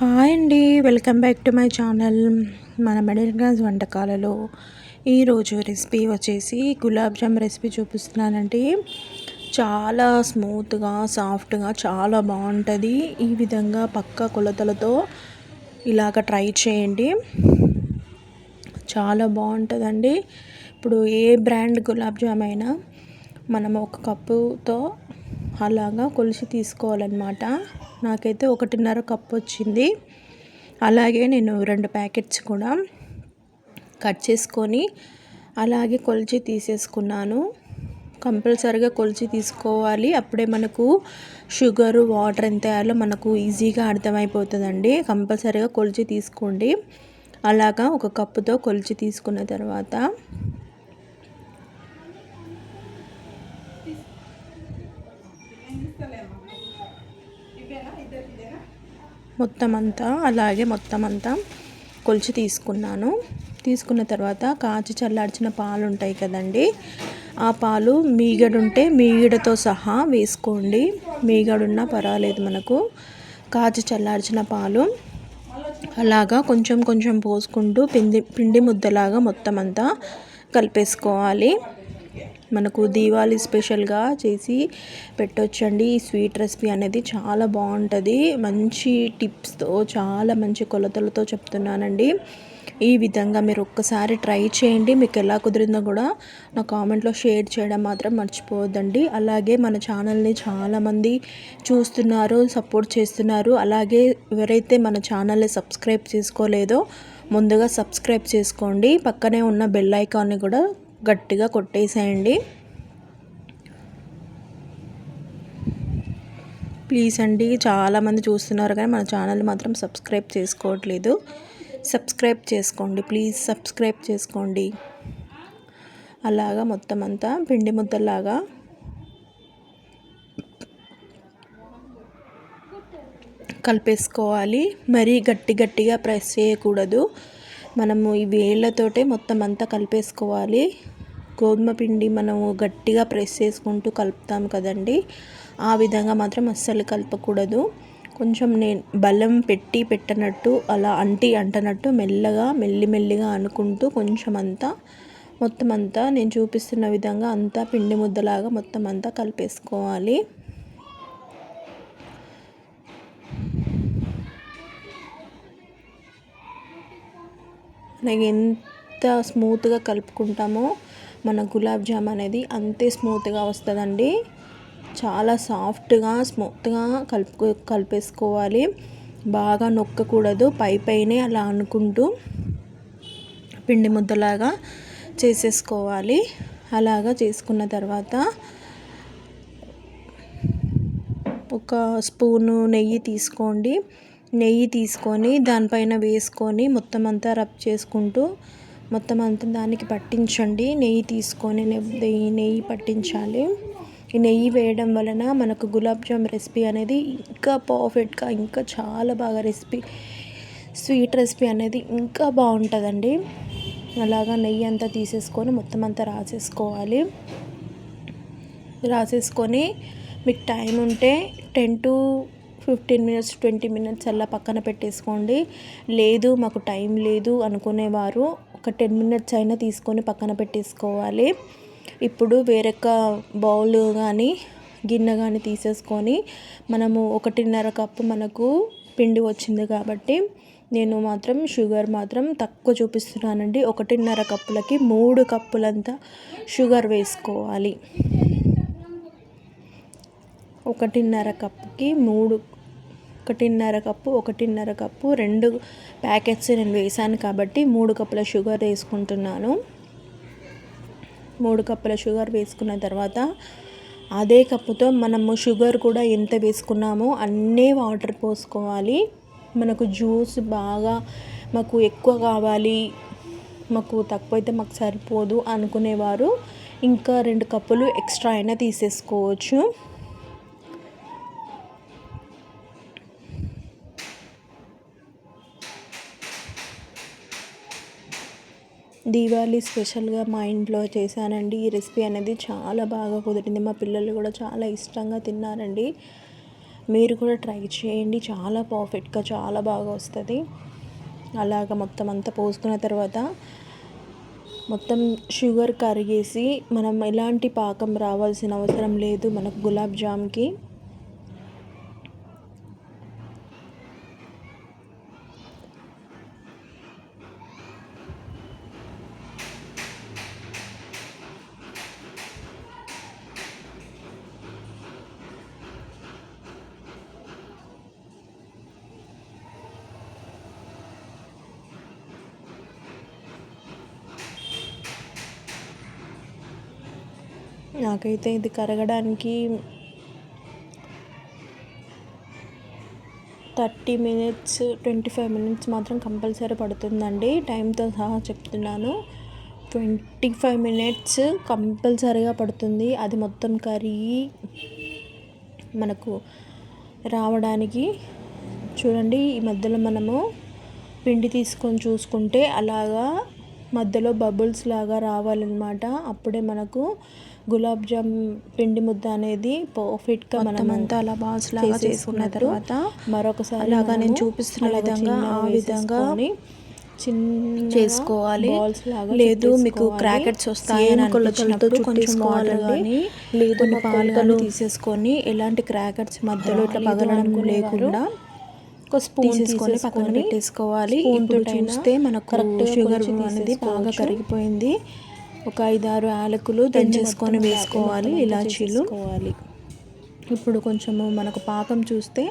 Hi అండి. Welcome back to my channel. మన మెడిగ్రాన్స్ క్లాస్ వంటకాలలో ఈరోజు రెసిపీ వచ్చేసి గులాబ్ జామ్ రెసిపీ చూపిస్తున్నానండి. చాలా స్మూత్గా సాఫ్ట్గా చాలా బాగుంటుంది. ఈ విధంగా పక్క కొలతలతో ఇలాగ ట్రై చేయండి. చాలా బాగుంటుందండి. ఇప్పుడు ఏ బ్రాండ్ గులాబ్ జామ్ అయినా మనం ఒక కప్పుతో అలాగా కొలిసి తీసుకోవాలన్నమాట. నాకైతే ఒకటిన్నర కప్ వచ్చింది. అలాగే నేను రెండు ప్యాకెట్స్ కూడా కట్ చేసుకొని అలాగే కొలిచి తీసేసుకున్నాను. కంపల్సరిగా కొలిచి తీసుకోవాలి. అప్పుడే మనకు షుగరు వాటర్ ఎంత వేయాలో మనకు ఈజీగా అర్థమైపోతుందండి. కంపల్సరిగా కొలిచి తీసుకోండి. అలాగా ఒక కప్పుతో కొలిచి తీసుకున్న తర్వాత మొత్తం అంతా అలాగే మొత్తం అంతా కొలిచి తీసుకున్నాను. తీసుకున్న తర్వాత కాచి చల్లార్చిన పాలు ఉంటాయి కదండి ఆ పాలు మీగడుంటే మీగడతో సహా వేసుకోండి. మీగడున్నా పర్వాలేదు మనకు. కాచి చల్లార్చిన పాలు అలాగా కొంచెం కొంచెం పోసుకుంటూ పిండి పిండి ముద్దలాగా మొత్తం అంతా కలిపేసుకోవాలి. మనకు దీవాళీ స్పెషల్గా చేసి పెట్టొచ్చండి. ఈ స్వీట్ రెసిపీ అనేది చాలా బాగుంటుంది. మంచి టిప్స్తో చాలా మంచి కొలతలతో చెప్తున్నానండి. ఈ విధంగా మీరు ఒక్కసారి ట్రై చేయండి. మీకు ఎలా కుదిరిందో కూడా నా కామెంట్లో షేర్ చేయడం మాత్రం మర్చిపోవద్దండి. అలాగే మన ఛానల్ని చాలామంది చూస్తున్నారు సపోర్ట్ చేస్తున్నారు. అలాగే ఎవరైతే మన ఛానల్ని సబ్స్క్రైబ్ చేసుకోలేదో ముందుగా సబ్స్క్రైబ్ చేసుకోండి. పక్కనే ఉన్న బెల్ ఐకాన్ని కూడా గట్టిగా కొట్టేసేయండి. ప్లీజ్ అండి చాలామంది చూస్తున్నారు కానీ మన ఛానల్ మాత్రం సబ్స్క్రైబ్ చేసుకోవట్లేదు. సబ్స్క్రైబ్ చేసుకోండి ప్లీజ్ సబ్స్క్రైబ్ చేసుకోండి. అలాగా మొత్తం అంతా పిండి ముద్దలాగా కలిపేసుకోవాలి. మరీ గట్టి గట్టిగా ప్రెస్ చేయకూడదు. మనము ఈ వేళ్ళతోటే మొత్తం అంతా కలిపేసుకోవాలి. గోధుమ పిండి మనము గట్టిగా ప్రెస్ చేసుకుంటూ కలుపుతాం కదండి. ఆ విధంగా మాత్రం అస్సలు కలపకూడదు. కొంచెం నేను బలం పెట్టి పెట్టనట్టు అలా అంటి అంటనట్టు మెల్లగా మెల్లిమెల్లిగా అనుకుంటూ కొంచెం అంతా మొత్తం అంతా నేను చూపిస్తున్న విధంగా అంతా పిండి ముద్దలాగా మొత్తం అంతా కలిపేసుకోవాలి. మనకి ఎంత స్మూత్గా కలుపుకుంటామో మన గులాబ్ జామ్ అనేది అంతే స్మూత్గా వస్తుందండి. చాలా సాఫ్ట్గా స్మూత్గా కలుపు కలిపేసుకోవాలి. బాగా నొక్కకూడదు పై పైనే అలా అనుకుంటూ పిండి ముద్దలాగా చేసేసుకోవాలి. అలాగా చేసుకున్న తర్వాత ఒక స్పూను నెయ్యి తీసుకోండి. నెయ్యి తీసుకొని దానిపైన వేసుకొని మొత్తం అంతా రబ్ చేసుకుంటూ మొత్తం అంతా దానికి పట్టించండి. నెయ్యి తీసుకొని నెయ్యి నెయ్యి పట్టించాలి. ఈ నెయ్యి వేయడం వలన మనకు గులాబ్ జామ్ రెసిపీ అనేది ఇంకా పర్ఫెక్ట్గా ఇంకా చాలా బాగా రెసిపీ స్వీట్ రెసిపీ అనేది ఇంకా బాగుంటుందండి. అలాగా నెయ్యి అంతా తీసేసుకొని మొత్తం అంతా రాసేసుకోవాలి. రాసేసుకొని మీకు టైం ఉంటే ten to fifteen minutes twenty minutes అలా పక్కన పెట్టేసుకోండి. లేదు మాకు టైం లేదు అనుకునేవారు. ఒక టెన్ మినిట్స్ అయినా తీసుకొని పక్కన పెట్టేసుకోవాలి. ఇప్పుడు వేరొక బౌల్ కానీ గిన్నె కానీ తీసేసుకొని మనము ఒకటిన్నర కప్పు మనకు పిండి వచ్చింది కాబట్టి నేను మాత్రం షుగర్ మాత్రం తక్కువ చూపిస్తున్నానండి. ఒకటిన్నర కప్పులకి మూడు కప్పులంతా షుగర్ వేసుకోవాలి. ఒకటిన్నర కప్పుకి మూడు ఒకటిన్నర కప్పు ఒకటిన్నర కప్పు రెండు ప్యాకెట్స్ నేను వేసాను కాబట్టి మూడు కప్పుల షుగర్ వేసుకుంటున్నాను. మూడు కప్పుల షుగర్ వేసుకున్న తర్వాత అదే కప్పుతో మనము షుగర్ కూడా ఎంత వేసుకున్నామో అన్నీ వాటర్ పోసుకోవాలి. మనకు జ్యూస్ బాగా మాకు ఎక్కువ కావాలి మాకు తక్కువ అయితే మాకు సరిపోదు అనుకునేవారు. ఇంకా రెండు కప్పులు ఎక్స్ట్రా అయినా తీసేసుకోవచ్చు. దీవాళీ స్పెషల్గా మా ఇంట్లో చేశానండి. ఈ రెసిపీ అనేది చాలా బాగా కుదిరింది. మా పిల్లలు కూడా చాలా ఇష్టంగా తిన్నారండి. మీరు కూడా ట్రై చేయండి. చాలా పర్ఫెక్ట్గా చాలా బాగా వస్తుంది. అలాగ మొత్తం అంతా పోసుకున్న తర్వాత మొత్తం షుగర్ కరిగేసి మనం ఎలాంటి పాకం రావాల్సిన అవసరం లేదు. మనకు గులాబ్ జామ్కి నాకైతే ఇది కరగడానికి thirty minutes twenty five minutes మాత్రం కంపల్సరీ పడుతుందండి. టైంతో సహా చెప్తున్నాను. ట్వంటీ ఫైవ్ మినిట్స్ కంపల్సరీగా పడుతుంది. అది మొత్తం కరిగి మనకు రావడానికి. చూడండి ఈ మధ్యలో మనము పిండి తీసుకొని చూసుకుంటే అలాగా మధ్యలో బబుల్స్ లాగా రావాలన్నమాట. అప్పుడే మనకు గులాబ్ జామ్ పిండి ముద్ద అనేది పర్ఫెక్ట్గా మనం అంతా అలా బాల్స్ లాగా చేసుకున్న తర్వాత మరొకసారి అలాగా నేను చూపిస్తున్న విధంగా ఆ విధంగా చిన్న చేసుకోవాలి. లేదు మీకు క్రాకెట్స్ వస్తాయి కొలతలతో కానీ లేదు పాలు తీసేసుకొని ఎలాంటి క్రాకెట్స్ మధ్యలో ఇట్లా పగలడం లేకుండా ఒక స్పూన్ తీసుకొని పక్కన పెట్టేసుకోవాలి. స్పూన్తో చూస్తే మనకు షుగర్ అనేది బాగా కరిగిపోయింది. ఒక ఐదారు యాలకులు దంచేసుకొని వేసుకోవాలి ఇలాచీలు. ఇప్పుడు కొంచెము మనకు పాకం చూస్తే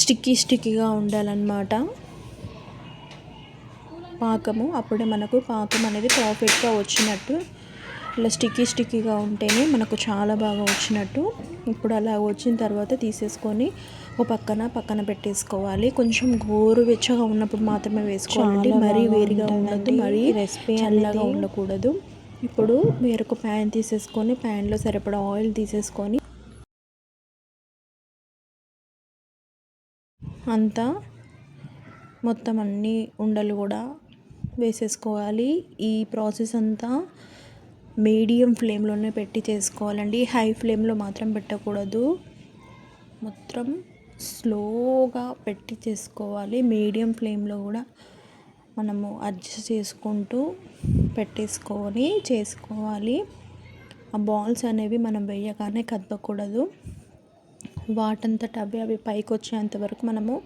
స్టిక్కీ స్టిక్కీగా ఉండాలన్నమాట. పాకము అప్పుడే మనకు పాకం అనేది పర్ఫెక్ట్గా వచ్చినట్టు ఇలా స్టిక్కీ స్టిక్కీగా ఉంటేనే మనకు చాలా బాగా వచ్చినట్టు. ఇప్పుడు అలా వచ్చిన తర్వాత తీసేసుకొని ఒక పక్కన పక్కన పెట్టేసుకోవాలి. కొంచెం గోరువెచ్చగా ఉన్నప్పుడు మాత్రమే వేసుకోవాలి మరీ వేడిగా ఉండదు మరీ రెసిపీ చల్లగా ఉండకూడదు. ఇప్పుడు వేరొక ప్యాన్ తీసేసుకొని ప్యాన్లో సరిపడా ఆయిల్ తీసేసుకొని అంతా మొత్తం అన్ని ఉండలు కూడా వేసేసుకోవాలి. ఈ ప్రాసెస్ అంతా మీడియం ఫ్లేమ్లోనే పెట్టి చేసుకోవాలండి. హై ఫ్లేమ్లో మాత్రం పెట్టకూడదు. మొత్తం స్లోగా పెట్టి చేసుకోవాలి. మీడియం ఫ్లేమ్లో కూడా మనము అడ్జస్ట్ చేసుకుంటూ పెట్టేసుకొని చేసుకోవాలి. ఆ బాల్స్ అనేవి మనం వేయగానే కదపకూడదు. వాటంతట అవి అవి పైకి వచ్చేంత వరకు మనము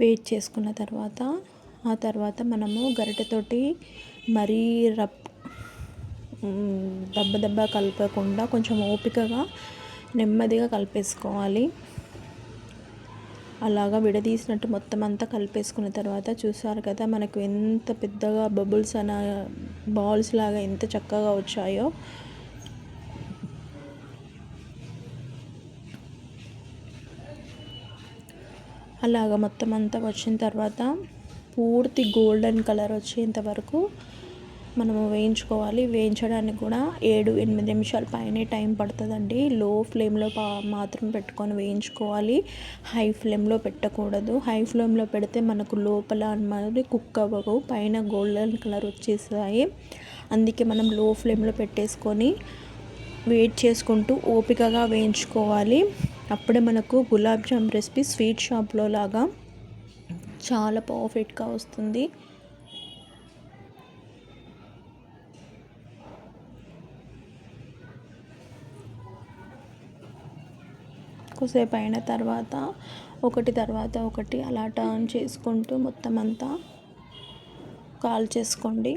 వెయిట్ చేసుకున్న తర్వాత ఆ తర్వాత మనము గరిటెతోటి మరీ రబ్ దెబ్బ దెబ్బ కలపకుండా కొంచెం ఓపికగా నెమ్మదిగా కలిపేసుకోవాలి. అలాగా విడదీసినట్టు మొత్తం అంతా కలిపేసుకున్న తర్వాత చూసారు కదా మనకు ఎంత పెద్దగా బబుల్స్ అన బాల్స్ లాగా ఎంత చక్కగా వచ్చాయో. అలాగ మొత్తం అంతా వచ్చిన తర్వాత పూర్తి గోల్డెన్ కలర్ వచ్చేంత వరకు మనము వేయించుకోవాలి. వేయించడానికి కూడా ఏడు ఎనిమిది నిమిషాల పైనే టైం పడుతుందండి. లో ఫ్లేమ్లో మాత్రం పెట్టుకొని వేయించుకోవాలి. హై ఫ్లేమ్లో పెట్టకూడదు. హై ఫ్లేమ్లో పెడితే మనకు లోపల మరి కుక్ అవ్వవు. పైన గోల్డెన్ కలర్ వచ్చేసాయి. అందుకే మనం లో ఫ్లేమ్లో పెట్టేసుకొని వెయిట్ చేసుకుంటూ ఓపికగా వేయించుకోవాలి. అప్పుడే మనకు గులాబ్ జామ్ రెసిపీ స్వీట్ షాప్లో లాగా చాలా పర్ఫెక్ట్గా వస్తుంది. కొద్దిసేపు అయిన తర్వాత ఒకటి తర్వాత ఒకటి అలా టర్న్ చేసుకుంటూ మొత్తం అంతా కాల్ చేసుకోండి.